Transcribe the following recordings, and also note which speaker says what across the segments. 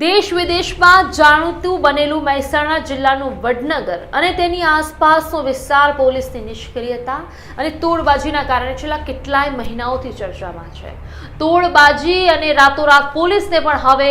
Speaker 1: દેશ વિદેશમાં જાણીતું બનેલું મહેસાણા જિલ્લાનું વડનગર અને તેની આસપાસનો વિસ્તાર પોલીસની નિષ્ક્રિયતા અને તોડબાજીના કારણે છેલ્લા કેટલાય મહિનાઓથી ચર્ચામાં છે. તોડબાજી અને રાતોરાત પોલીસને પણ હવે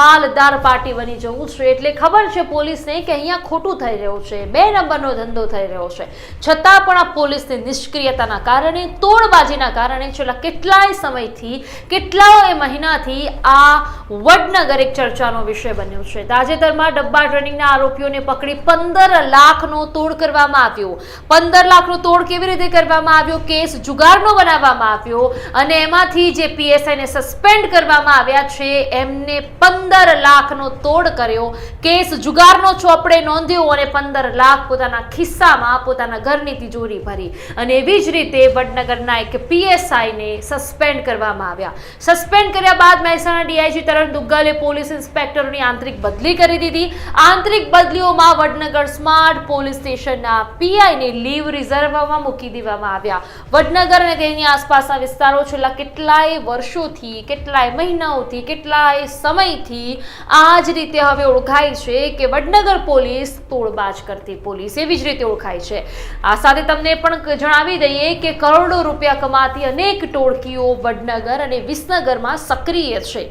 Speaker 1: માલદાર પાર્ટી બની જવું છે. એટલે ખબર છે પોલીસને કે અહીંયા ખોટું થઈ રહ્યું છે. બે નંબરનો ધંધો થઈ રહ્યો છે. છતાં પણ આ પોલીસની નિષ્ક્રિયતાના કારણે, તોડબાજીના કારણે છેલ્લા કેટલાય સમયથી, કેટલાય મહિનાથી આ વડનગર એક ચર્ચાનો વિષય બન્યો છે. તાજેતરમાં ડબ્બા ટ્રેનિંગના આરોપીઓને પકડી પંદર લાખનો તોડ કરવામાં આવ્યો. પંદર લાખનો તોડ કેવી રીતે કરવામાં આવ્યો? કેસ જુગારનો બનાવવામાં આવ્યો અને એમાંથી જે પીએસઆઈને સસ્પેન્ડ કરવામાં આવ્યા છે, એમને પંદર લાખનો તોડ કર્યો. કેસ જુગારનો ચોપડે નોંધ્યો અને પંદર લાખ પોતાના ખિસ્સામાં પોતાના ઘરની તિજોરી ભરી. અને એવી જ રીતે વડનગરના એક પીએસઆઈને સસ્પેન્ડ કરવામાં આવ્યા. સસ્પેન્ડ કર્યા બાદ મહેસાણા ડીઆઈજી તરણ દુગ્ગલે પોલીસ ઇન્સ્પેક્ટરોની આંતરિક બદલી કરી દીધી. આંતરિક બદલીઓમાં વડનગર સ્માર્ટ પોલીસ સ્ટેશનના પીઆઈને લીવ રિઝર્વમાં મૂકી દેવામાં આવ્યા. વડનગર અને તેની આસપાસના વિસ્તારો છેલ્લા કેટલાય વર્ષોથી, કેટલાય મહિનાઓથી, કેટલાય સમયથી આ જ રીતે હવે ઓળખાય છે કે વડનગર પોલીસ તોડબાજ કરતી પોલીસ એવી જ રીતે ઓળખાય છે. આ સાથે તમને પણ જણાવી દઈએ કે કરોડો રૂપિયા કમાતી અનેક ટોળકીઓ વડનગર અને વિસનગરમાં સક્રિય છે.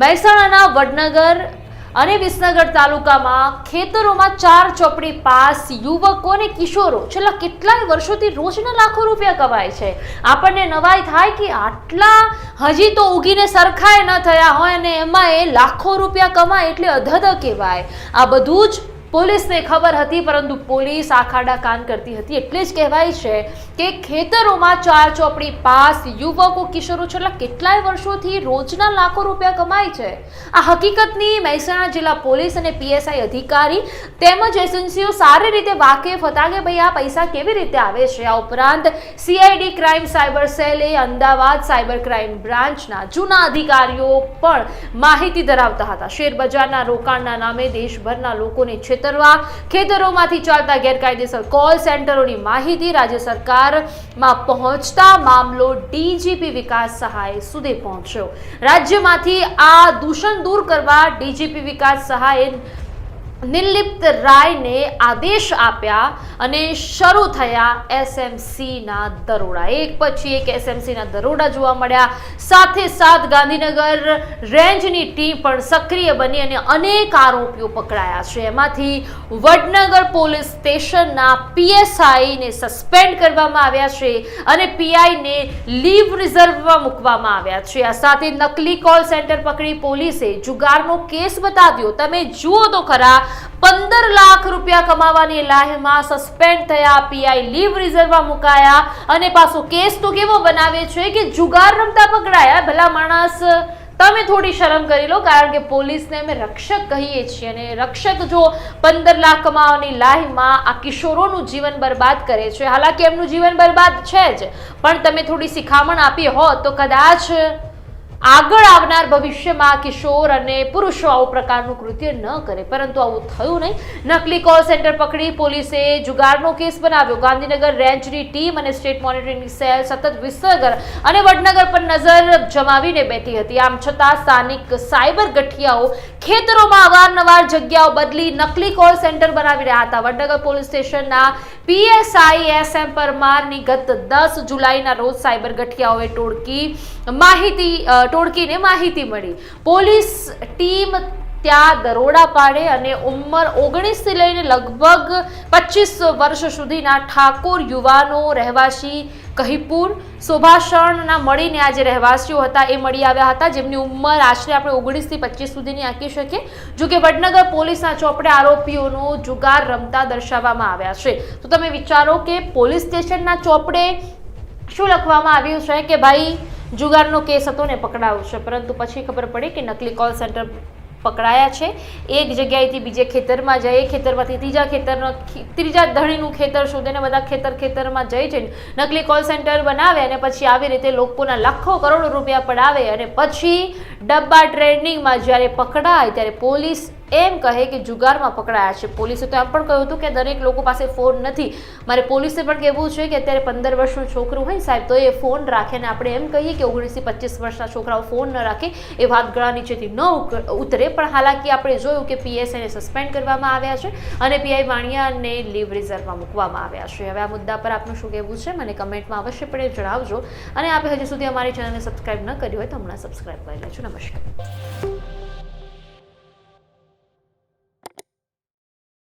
Speaker 1: મહેસાણાના વડનગર અને વિસનગર તાલુકામાં ખેતરોમાં ચાર ચોપડી પાસ યુવકો અને કિશોરો છેલ્લા કેટલાય વર્ષોથી રોજના લાખો રૂપિયા કમાય છે. આપણને નવાઈ થાય કે આટલા હજી તો ઉગીને સરખાય ન થયા હોય અને એમાં એ લાખો રૂપિયા કમાય એટલે અધધ કહેવાય. આ બધું જ પોલીસને ખબર હતી, પરંતુ પોલીસ આખાડા કાન કરતી હતી. એટલે જ કહેવાય છે કે ખેતરોમાં ચાર ચોપડી પાસ યુવકો, કિશોરો છેલ્લા કેટલાય વર્ષોથી રોજના લાખો રૂપિયા કમાય છે. આ હકીકતની મહેસાણા જિલ્લા પોલીસ અને પીએસઆઈ અધિકારી તેમજ એજન્સીઓ સારી રીતે વાકેફ હતા કે ભાઈ આ પૈસા કેવી રીતે આવે છે? આ ઉપરાંત સીઆઈડી ક્રાઇમ સાયબર સેલે, અમદાવાદ સાયબર ક્રાઇમ બ્રાન્ચના જૂના અધિકારીઓ પણ માહિતી ધરાવતા હતા. શેર બજારના રોકાણના નામે દેશભરના લોકોને છેતરવા ખેતરોમાંથી ચાલતા ગેરકાયદેસર કોલ સેન્ટરોની માહિતી રાજ્ય સરકારમાં પહોંચતા મામલો ડીજીપી વિકાસ સહાય સુધી પહોંચ્યો. રાજ્યમાંથી આ દૂષણ દૂર કરવા ડીજીપી વિકાસ સહાય નિર્લિપ્ત રાયને આદેશ આપ્યા અને શરૂ થયા એસએમસીના દરોડા. એક પછી એક એસએમસીના દરોડા જોવા મળ્યા. સાથે સાથ ગાંધીનગર રેન્જની ટીમ પણ સક્રિય બની અને અનેક આરોપીઓ પકડાયા છે. એમાંથી વડનગર પોલીસ સ્ટેશનના પીએસઆઈને સસ્પેન્ડ કરવામાં આવ્યા છે અને પીઆઈને લીવ રિઝર્વમાં મૂકવામાં આવ્યા છે. આ સાથે નકલી કોલ સેન્ટર પકડી પોલીસે જુગારનો કેસ બતાવ્યો. તમે જુઓ તો ખરા પંદર લાખ રૂપિયા કમાવાની લાહેમાં સસ્પેન્ડ થયા પીઆઈ લીવ રિઝર્વમાં મુકાયા અને પાછો કેસ તો કેવો બનાવે છે કે જુગાર રમતા પકડાયા, ભલા માણસ, તમે થોડી શરમ કરી લો કારણ કે પોલીસને અમે રક્ષક કહીએ છીએ અને રક્ષક જો પંદર લાખ કમાવાની લાહીમાં આ કિશોરોનું જીવન બરબાદ કરે છે, હાલાકી એમનું જીવન બરબાદ છે જ, પણ તમે થોડી શિખામણ આપી હોત તો કદાચ આગળ આવનાર ભવિષ્યમાં કિશોર અને પુરુષો આવું પ્રકારનું કૃત્ય ન કરે, પરંતુ આવું થયું નહીં. નકલી કોલ સેન્ટર પકડી પોલીસે જુગારનો કેસ બનાવ્યો. ગાંધીનગર રેન્જની ટીમ અને સ્ટેટ મોનિટરિંગની સેલ સતત વિસનગર અને વડનગર પર નજર જમાવીને બેઠી હતી. આમ છતાં સ્થાનિક સાયબર ગઠિયાઓ ખેતરોમાં અવારનવાર જગ્યાઓ બદલી નકલી કોલ સેન્ટર બનાવી રહ્યા હતા. વડનગર પોલીસ સ્ટેશનના પીએસઆઈ એસ એમ પરમારની ગત દસ જુલાઈના રોજ સાયબર ગઠિયાઓએ ટોળકી માહિતી ટોળકીને માહિતી મળી. પોલીસ ટીમ ત્યાં દરોડા પાડે અને ઉંમર ઓગણીસથી લઈને લગભગ પચીસ વર્ષ સુધીના ઠાકોર યુવાનો રહેવાસી કહીપુર શોભાષણના મળીને આ જે રહેવાસીઓ હતા, એ મળી આવ્યા હતા. જેમની ઉંમર આશરે આપણે ઓગણીસથી પચીસ સુધીની આંકી શકીએ. જો કે વડનગર પોલીસના ચોપડે આરોપીઓનો જુગાર રમતા દર્શાવવામાં આવ્યા છે. તો તમે વિચારો કે પોલીસ સ્ટેશનના ચોપડે શું લખવામાં આવ્યું છે કે ભાઈ જુગારનો કેસ હતો ને પકડાયો છે. પરંતુ પછી ખબર પડી કે નકલી કોલ સેન્ટર પકડાયા છે. એક જગ્યાએથી બીજે ખેતરમાં જાય એ ખેતરમાંથી ત્રીજા ખેતરનો ત્રીજા ધણીનું ખેતર શોધીને બધા ખેતર ખેતરમાં જઈ જઈને નકલી કોલ સેન્ટર બનાવે અને પછી આવી રીતે લોકોના લાખો કરોડો રૂપિયા પડાવે અને પછી ડબ્બા ટ્રેનિંગમાં જ્યારે પકડાય ત્યારે પોલીસ એમ કહે કે જુગારમાં પકડાયા છે પોલીસે. તો એમ પણ કહ્યું હતું કે દરેક લોકો પાસે ફોન નથી. મારે પોલીસે પણ કહેવું છે કે અત્યારે પંદર વર્ષનું છોકરું હોય સાહેબ, તો એ ફોન રાખે ને આપણે એમ કહીએ કે ઓગણીસથી પચીસ વર્ષના છોકરાઓ ફોન ન રાખે. એ વાત ગળા નીચેથી ન ઉતરે. પણ હાલાકી આપણે જોયું કે પીએસએને સસ્પેન્ડ કરવામાં આવ્યા છે અને પીઆઈ વાણિયાને લીવ રિઝર્વમાં મૂકવામાં આવ્યા છે. હવે આ મુદ્દા પર આપનું શું કહેવું છે? મને કમેન્ટમાં અવશ્યપણે જણાવજો. અને આપે હજી સુધી અમારી ચેનલને સબસ્ક્રાઇબ ન કરી હોય તો હમણાં સબસ્ક્રાઈબ કરી લેજો. નમસ્કાર.